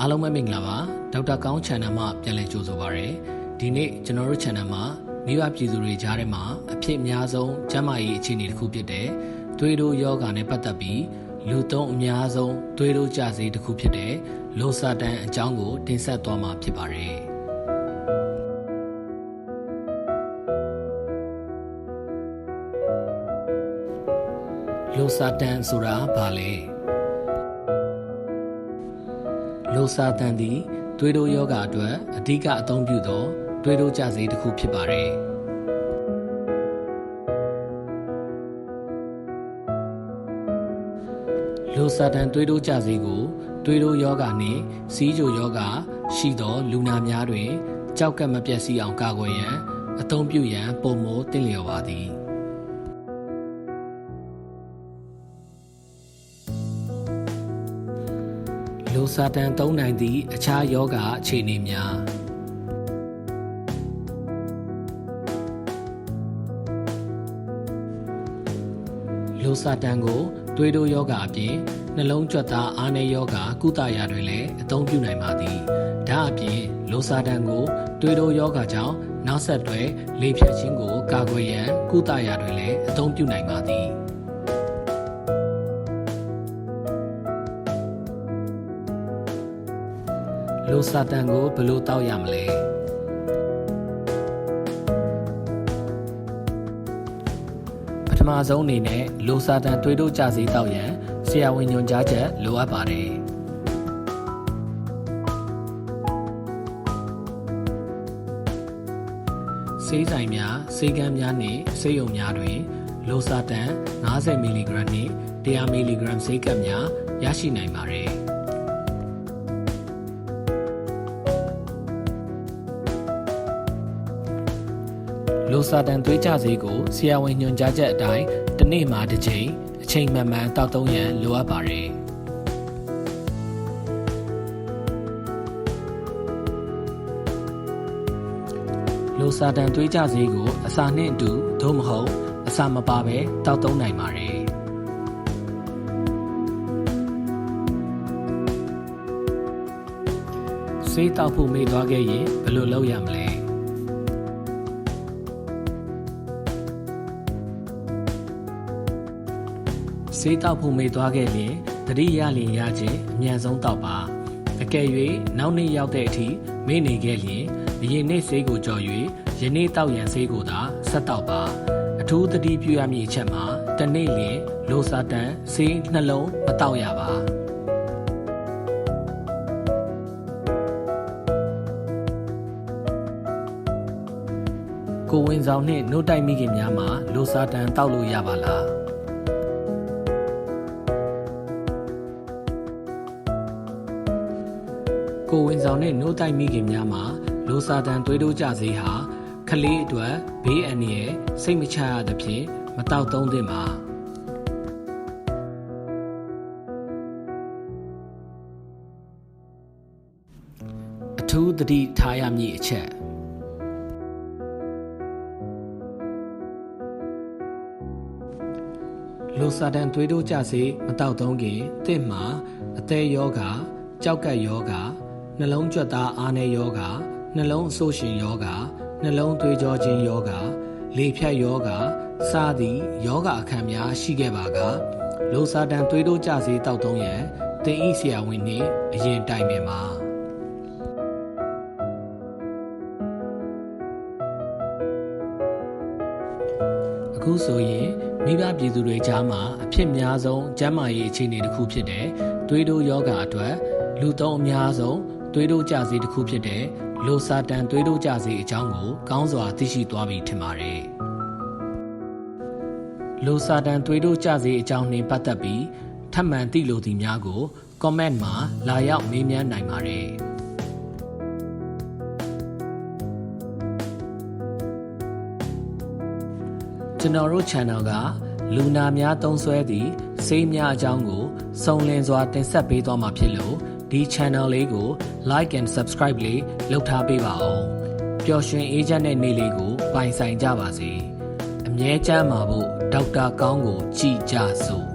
အားလုံးပဲမင်္ဂလာပါဒေါက်တာကောင်း channel မှာပြန်လည်ကြိုဆိုပါရစေဒီနေ့ကျွန်တော်တို့ channel မှာမိဘပြည်သူတွေကြားထဲမှာအဖြစ်အများဆုံးကျန်းမာရေးအခြေအနေတစ်ခုဖြစ်တဲ့သွေးတိုးယောဂါနဲ့ပတ်သက်ပြီးလူသုံးအများဆုံးသွေးတိုးကြစေတစ်ခုဖြစ်တဲ့လိုစာတန်အကြောင်းကိုတင်ဆက်သွားမှာဖြစ်ပါတယ်လိုစာတန်ဆိုတာဘာလဲ လိုစာတန်သည်သွေးတိုးယောဂအတွက်အဓိကအသုံးပြုသောသွေးတိုးကြစေတစ်ခုဖြစ်ပါတယ်လိုစာတန်သွေးတိုးကြစေကိုသွေးတိုးယောဂနှင့်စီးကြိုယောဂရှိသောလူနာများတွင် ကြောက်ကပ်မပြတ်စီအောင်ကာကွယ်ရန်အသုံးပြုရန်ပုံမိုတင့်လျော်ပါသည် လိုစာတန်သုံးနိုင်သည့်အခြားယောဂအခြေအနေများလိုစာတန်ကိုသွေးတိုးယောဂအပြင်နှလုံးကြွက်သားအားနည်းယောဂကုသရာတွင်လည်းအသုံးပြုနိုင်ပါသည်ဒါအပြင်လိုစာတန်ကိုသွေးတိုးယောဂကြောင့်နောက်ဆက်တွဲလေဖြတ်ခြင်းကိုကာကွယ်ရန်ကုသရာတွင်လည်းအသုံးပြုနိုင်ပါသည် လိုစာတန်ကိုဘယ်လိုတောက်ရမလဲပထမဆုံးအနေနဲ့လိုစာတန်တွေးတိုးကြစေတောက်ရန်ဆရာဝန်ညွှန်ကြားချက်လိုအပ်ပါတယ်ဆေးဆိုင်များဆေးကမ်းများနှင့်ဆေးရုံများတွင်လိုစာတန်50မီလီဂရမ်နှင့်100မီလီဂရမ်ဆေးကပ်များရရှိနိုင်ပါတယ်။ လိုစာတန်သွေးကြစေးကိုဆရာဝန်ညွှန်ကြားချက်အတိုင်းတစ်နေ့မှာတစ်ချိန်အချိန်မှန်မှန်တောက်သုံးရန်လိုအပ်ပါတယ်လိုစာတန်သွေးကြစေးကိုအစာနှင့်အတူသို့မဟုတ်အစာမပါဘဲတောက်သုံးနိုင်ပါတယ်ဆေးတောက်ဖို့မေ့သွားခဲ့ရင်ဘယ်လိုလုပ်ရမလဲ ဆေးတောက်ဖို့မေ့သွားခဲ့ရင်သတိရလျင်ရခြင်းအမြန်ဆုံးတောက်ပါအကယ်၍နောက်နေ့ရောက်တဲ့အထိမေ့နေခဲ့လျင်အရင်နေ့ဆေးကိုကြော်၍ယနေ့တောက်ရန်ဆေးကိုသာဆက်တောက်ပါအထူးသတိပြုရမည့်အချက်မှာတစ်နေ့လျင်လိုစာတန်ဆေးနှလုံးမတောက်ရပါကိုဝင်ဆောင်နှင့်နှုတ်တိုက်မိခင်များမှာလိုစာတန်တောက်လို့ရပါလား ကိုဝင်ဆောင်နှင့်နှုတ်တိုက်မိခင်များမှာလိုစာတန်သွေးတိုးကြစေဟာခလေးအတွက်ဘေးအန္တရာယ်စိတ်မချရသဖြင့်မတောက်သုံးသင့်ပါအထူးသတိထားရမည့်အချက်လိုစာတန်သွေးတိုးကြစေမတောက်သုံးခင်တင့်မှာအသေးယောဂကြောက်ကပ်ယောဂ နှလုံးကြွက်သားအားနည်းယောဂနှလုံးအဆိုးရှင်ယောဂနှလုံးသွေးကြောခြင်းယောဂလေဖြတ်ယောဂစသည်ယောဂအခမ်းများရှိခဲ့ပါကလိုစာတန်သွေးတိုးကြစေတောက်သုံးရန်တင်ဤဆရာဝန်နှင့်အရင်တိုင်ပင်ပါအခုဆိုရင်မိဘပြည်သူတွေကြားမှာအဖြစ်များဆုံးကျန်းမာရေးအခြေအနေတစ်ခုဖြစ်တဲ့သွေးတိုးယောဂအတွက်လူသုံးအများဆုံး သွေးတိုးကြစေတစ်ခုဖြစ်တဲ့လိုစာတန်သွေးတိုးကြစေအကြောင်းကိုကောင်းစွာသိရှိသွားပြီထင်ပါတယ်။လိုစာတန်သွေးတိုးကြစေအကြောင်းနှင့်ပတ်သက်ပြီးထပ်မံသိလိုသည်များကို comment မှာလာရောက်မေးမြန်းနိုင်ပါတယ်။ကျွန်တော်တို့ channel ကလူနာများသုံးစွဲသည့်ဆေးများအကြောင်းကိုစုံလင်စွာတင်ဆက်ပေးသွားမှာဖြစ်လို့ ဒီ channel လေးကို like and subscribe လေးလုပ်ထားပေးပါအောင်ပျော်ရွှင်အေးချမ်းတဲ့နေ့လေးကိုပိုင်ဆိုင်ကြပါစေအမြဲတမ်းပါဖို့ဒေါက်တာကောင်းကိုကြည်ကြစို့